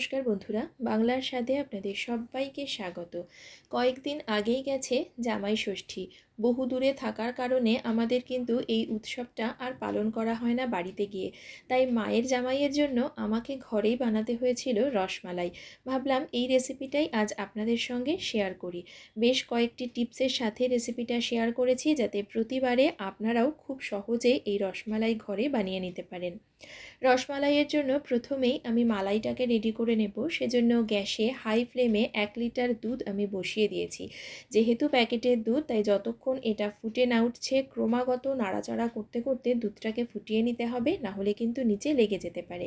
নমস্কার বন্ধুরা বাংলার সাথে আপনাদের সবাইকে স্বাগত। কয়েকদিন আগেই গেছে জামাই ষষ্ঠী। বহু দূরে থাকার কারণে আমাদের কিন্তু এই উৎসবটা আর পালন করা হয় না বাড়িতে গিয়ে। তাই মায়ের জামাইয়ের জন্য আমাকে ঘরেই বানাতে হয়েছিল রসমালাই। ভাবলাম এই রেসিপিটাই আজ আপনাদের সঙ্গে শেয়ার করি। বেশ কয়েকটি টিপসের সাথে রেসিপিটা শেয়ার করেছি যাতে প্রতিবারে আপনারাও খুব সহজে এই রসমালাই ঘরে বানিয়ে নিতে পারেন। রসমালাইয়ের জন্য প্রথমেই আমি মালাইটাকে রেডি করে নেব। সেজন্য গ্যাসে হাই ফ্লেমে এক লিটার দুধ আমি বসিয়ে দিয়েছি। যেহেতু প্যাকেটের দুধ, তাই যতক্ষণ এটা ফুটে না উঠছে, ক্রমাগত নাড়াচাড়া করতে করতে দুধটাকে ফুটিয়ে নিতে হবে, না হলে কিন্তু নিচে লেগে যেতে পারে।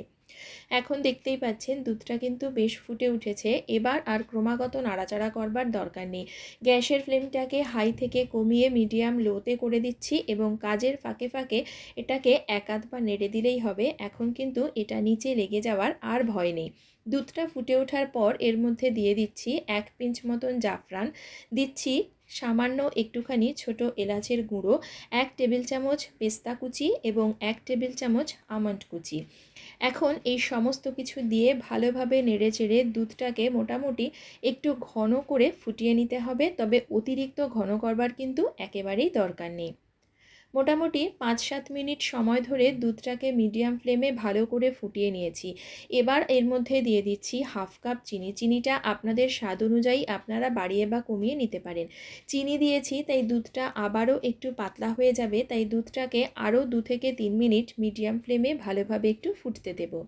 এখন দেখতেই পাচ্ছেন, দুধটা কিন্তু বেশ ফুটে উঠেছে। এবার আর ক্রমাগত নাড়াচাড়া করবার দরকার নেই। গ্যাসের ফ্লেমটাকে হাই থেকে কমিয়ে মিডিয়াম লোতে করে দিচ্ছি এবং কাজের ফাঁকে ফাঁকে এটাকে এক আধ পা নেড়ে দিলেই হবে। এখন কিন্তু এটা নিচে লেগে যাওয়ার আর ভয় নেই। দুধটা ফুটে ওঠার পর এর মধ্যে দিয়ে দিচ্ছি এক পিঞ্চ মতন জাফরান। দিচ্ছি সামান্য একটুখানি ছোট এলাচের গুঁড়ো, এক টেবিল চামচ পেস্তা কুচি এবং এক টেবিল চামচ আমন্ড কুচি। এখন এই সমস্ত কিছু দিয়ে ভালোভাবে নেড়ে চেড়ে দুধটাকে মোটামুটি একটু ঘন করে ফুটিয়ে নিতে হবে, তবে অতিরিক্ত ঘন করবার কিন্তু একেবারেই দরকার নেই। মোটামুটি পাঁচ সাত মিনিট সময় ধরে দুধটাকে মিডিয়াম ফ্লেমে ভালো করে ফুটিয়ে নিয়েছি। এবার এর মধ্যে দিয়ে দিচ্ছি হাফ কাপ চিনি। চিনিটা আপনাদের স্বাদ অনুযায়ী আপনারা বাড়িয়ে বা কমিয়ে নিতে পারেন। চিনি দিয়েছি, তাই দুধটা আবারও একটু পাতলা হয়ে যাবে, তাই দুধটাকে আরও দু থেকে তিন মিনিট মিডিয়াম ফ্লেমে ভালোভাবে একটু ফুটতে দেবো।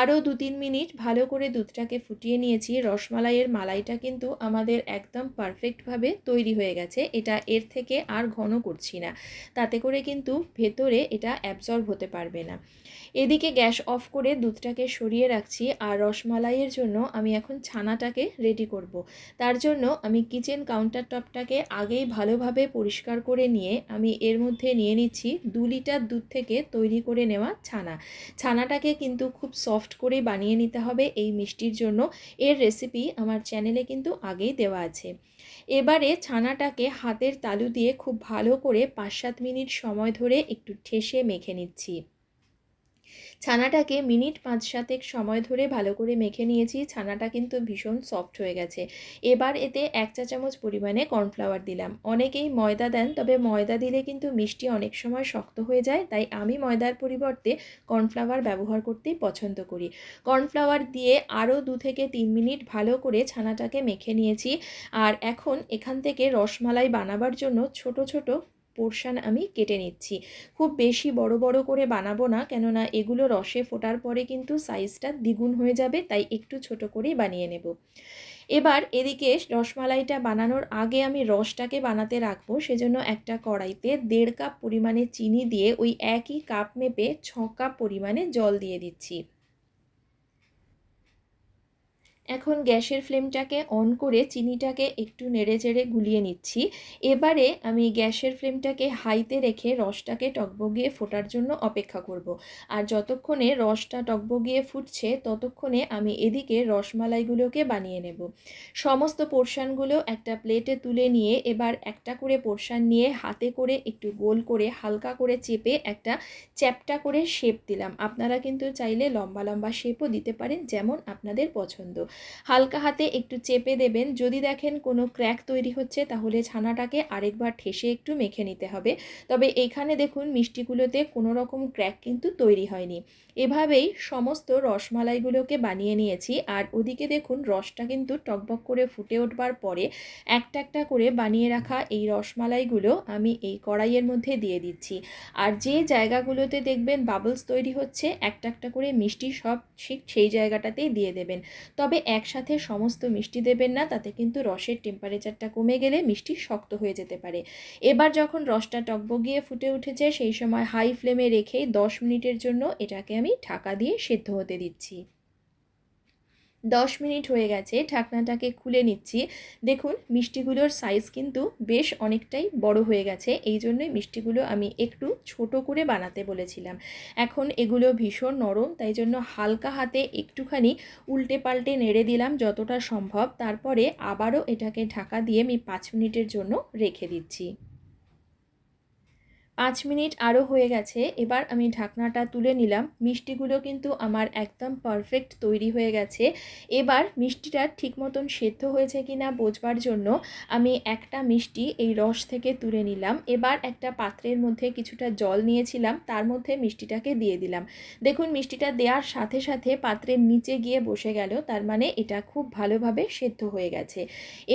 আরও দু তিন মিনিট ভালো করে দুধটাকে ফুটিয়ে নিয়েছি। রসমালাইয়ের মালাইটা কিন্তু আমাদের একদম পারফেক্টভাবে তৈরি হয়ে গেছে। এটা এর থেকে আর ঘন করছি না। তাতে করে কিন্তু ভেতরে এটা অ্যাবজর্ব হতে পারবে না। এদিকে গ্যাস অফ করে দুধটাকে সরিয়ে রাখছি আর রসমালাইয়ের জন্য আমি এখন ছানাটাকে রেডি করব। তার জন্য আমি কিচেন কাউন্টার টপটাকে আগেই ভালোভাবে পরিষ্কার করে নিয়ে আমি এর মধ্যে নিয়ে নিচ্ছি দু লিটার দুধ থেকে তৈরি করে নেওয়া ছানা। ছানাটাকে কিন্তু খুব সফট করে বানিয়ে নিতে হবে এই মিষ্টির জন্য। এর রেসিপি আমার চ্যানেলে কিন্তু আগেই দেওয়া আছে। এবারে ছানাটাকে হাতের তালু দিয়ে খুব ভালো করে পাঁচ সাত মিনিট সময় ধরে একটু ঠেসে মেখে নিচ্ছি। ছানাটাকে মিনিট পাঁচ সাতেক সময় ধরে ভালো করে মেখে নিয়েছি। ছানাটা কিন্তু ভীষণ সফট হয়ে গেছে। এবার এতে এক চা চামচ পরিমাণে কর্নফ্লাওয়ার দিলাম। অনেকেই ময়দা দেন, তবে ময়দা দিলে কিন্তু মিষ্টি অনেক সময় শক্ত হয়ে যায়, তাই আমি ময়দার পরিবর্তে কর্নফ্লাওয়ার ব্যবহার করতেই পছন্দ করি। কর্নফ্লাওয়ার দিয়ে আরও দু থেকে তিন মিনিট ভালো করে ছানাটাকে মেখে নিয়েছি। আর এখন এখান থেকে রসমালাই বানাবার জন্য ছোট ছোট পোর্শান আমি কেটে নিচ্ছি। খুব বেশি বড় বড় করে বানাবো না, কেননা এগুলো রসে ফোটার পরে কিন্তু সাইজটা দ্বিগুণ হয়ে যাবে, তাই একটু ছোট করেই বানিয়ে নেব। এবার এদিকে রসমালাইটা বানানোর আগে আমি রসটাকে বানাতে রাখব, সেজন্য একটা কড়াইতে দেড় কাপ পরিমাণে চিনি দিয়ে ওই একই কাপ মেপে ছ কাপ পরিমাণে জল দিয়ে দিচ্ছি। এখন গ্যাসের ফ্লেমটাকে অন করে চিনিটাকে একটু নেড়ে চেড়ে গুলিয়ে নিচ্ছি। এবারে আমি গ্যাসের ফ্লেমটাকে হাইতে রেখে রসটাকে টকবগিয়ে ফোটার জন্য অপেক্ষা করব। আর যতক্ষণে রসটা টকবগিয়ে ফুটছে, ততক্ষণে আমি এদিকে রসমালাইগুলোকে বানিয়ে নেব। সমস্ত পোর্শানগুলো একটা প্লেটে তুলে নিয়ে এবার একটা করে পোর্শান নিয়ে হাতে করে একটু গোল করে হালকা করে চেপে একটা চ্যাপটা করে শেপ দিলাম। আপনারা কিন্তু চাইলে লম্বা লম্বা শেপও দিতে পারেন, যেমন আপনাদের পছন্দ। হালকা হাতে একটু চেপে দেবেন। যদি দেখেন কোনো ক্র্যাক তৈরি হচ্ছে, তাহলে ছানাটাকে আরেকবার ঠেসে একটু মেখে নিতে হবে। তবে এখানে দেখুন, মিষ্টিগুলোতে কোনো রকম ক্র্যাক কিন্তু তৈরি হয়নি। এভাবেই সমস্ত রসমালাইগুলোকে বানিয়ে নিয়েছি। আর ওদিকে দেখুন, রসটা কিন্তু টকবক করে ফুটে উঠবার পরে একটা একটা করে বানিয়ে রাখা এই রসমালাইগুলো আমি এই কড়াইয়ের মধ্যে দিয়ে দিচ্ছি। আর যে জায়গাগুলোতে দেখবেন বাবলস তৈরি হচ্ছে, একটা একটা করে মিষ্টি সব ঠিক সেই জায়গাটাতেই দিয়ে দেবেন। তবে একসাথে সমস্ত মিষ্টি দেবেন না, তাতে কিন্তু রসের টেম্পারেচারটা কমে গেলে মিষ্টি শক্ত হয়ে যেতে পারে। এবার যখন রসটা টকবগিয়ে ফুটে উঠেছে, সেই সময় হাই ফ্লেমে রেখে দশ মিনিটের জন্য এটাকে আমি ঢাকা দিয়ে সেদ্ধ হতে দিচ্ছি। দশ মিনিট হয়ে গেছে, ঢাকনাটাকে খুলে নিচ্ছি। দেখুন, মিষ্টিগুলোর সাইজ কিন্তু বেশ অনেকটাই বড় হয়ে গেছে, এই জন্যই মিষ্টিগুলো আমি একটু ছোট করে বানাতে বলেছিলাম। এখন এগুলো ভীষণ নরম, তাই জন্য হালকা হাতে একটুখানি উল্টে পাল্টে নেড়ে দিলাম যতটা সম্ভব। তারপরে আবারও এটাকে ঢাকা দিয়ে আমি পাঁচ মিনিটের জন্য রেখে দিচ্ছি। পাঁচ মিনিট আরও হয়ে গেছে, এবার আমি ঢাকনাটা তুলে নিলাম। মিষ্টিগুলো কিন্তু আমার একদম পারফেক্ট তৈরি হয়ে গেছে। এবার মিষ্টিটা ঠিক মতন সেদ্ধ হয়েছে কি না বোঝবার জন্য আমি একটা মিষ্টি এই রস থেকে তুলে নিলাম। এবার একটা পাত্রের মধ্যে কিছুটা জল নিয়েছিলাম, তার মধ্যে মিষ্টিটাকে দিয়ে দিলাম। দেখুন, মিষ্টিটা দেওয়ার সাথে সাথে পাত্রের নিচে গিয়ে বসে গেল, তার মানে এটা খুব ভালোভাবে সেদ্ধ হয়ে গেছে।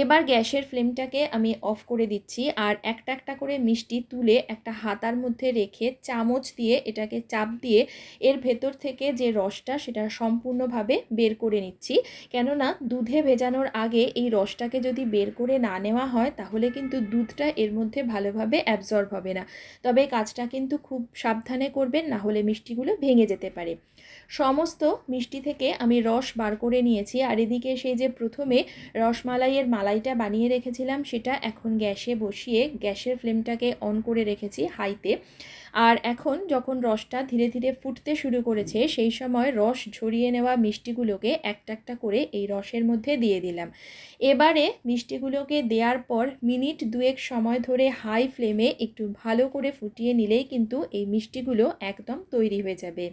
এবার গ্যাসের ফ্লেমটাকে আমি অফ করে দিচ্ছি, আর একটা একটা করে মিষ্টি তুলে একটা হাতার মধ্যে রেখে চামচ দিয়ে এটাকে চাপ দিয়ে এর ভেতর থেকে যে রসটা সেটা সম্পূর্ণভাবে বের করে নিচ্ছি। কেননা দুধে ভেজানোর আগে এই রসটাকে যদি বের করে না নেওয়া হয়, তাহলে কিন্তু দুধটা এর মধ্যে ভালোভাবে অ্যাবজর্ব হবে না। তবে কাজটা কিন্তু খুব সাবধানে করবেন, না হলে মিষ্টিগুলো ভেঙে যেতে পারে। সমস্ত মিষ্টি থেকে আমি রস বার করে নিয়েছি, আর এদিকে সেই যে প্রথমে রসমালাইয়ের মালাইটা বানিয়ে রেখেছিলাম, সেটা এখন গ্যাসে বসিয়ে গ্যাসের ফ্লেমটাকে অন করে রেখেছি। হাইতে আর এখন যখন রসটা ধীরে ধীরে ফুটতে শুরু করেছে, সেই সময় রস ঝরিয়ে নেওয়া মিষ্টিগুলোকে একটা একটা করে এই রসের মধ্যে দিয়ে দিলাম। এবারে মিষ্টিগুলোকে দেওয়ার পর মিনিট দুয়েক সময় ধরে হাই ফ্লেমে একটু ভালো করে ফুটিয়ে নিলেই কিন্তু এই মিষ্টিগুলো একদম তৈরি হয়ে যাবে।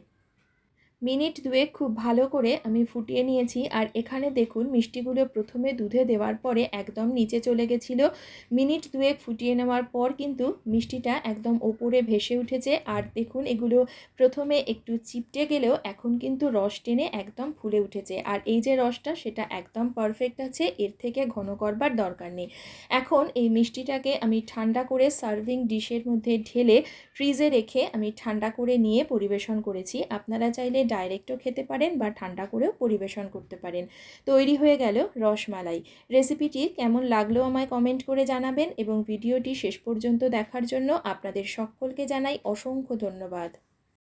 মিনিট দুয়েক খুব ভালো করে আমি ফুটিয়ে নিয়েছি। আর এখানে দেখুন, মিষ্টিগুলো প্রথমে দুধে দেওয়ার পরে একদম নিচে চলে গেছিল। মিনিট দুয়েক ফুটিয়ে নেওয়ার পর কিন্তু মিষ্টিটা একদম ওপরে ভেসে উঠেছে। আর দেখুন, এগুলো প্রথমে একটু চিপটে গেলেও এখন কিন্তু রস টেনে একদম ফুলে উঠেছে। আর এই যে রসটা, সেটা একদম পারফেক্ট আছে। এর থেকে ঘন করবার দরকার নেই। এখন এই মিষ্টিটাকে আমি ঠান্ডা করে সার্ভিং ডিশের মধ্যে ঢেলে ফ্রিজে রেখে আমি ঠান্ডা করে নিয়ে পরিবেশন করেছি। আপনারা চাইলে ডাইরেক্টও খেতে পারেন বা ঠান্ডা করেও পরিবেশন করতে পারেন। তৈরি হয়ে গেল রসমালাই। রেসিপিটি কেমন লাগল আমায় কমেন্ট করে জানাবেন এবং ভিডিওটি শেষ পর্যন্ত দেখার জন্য আপনাদের সকলকে জানাই অসংখ্য ধন্যবাদ।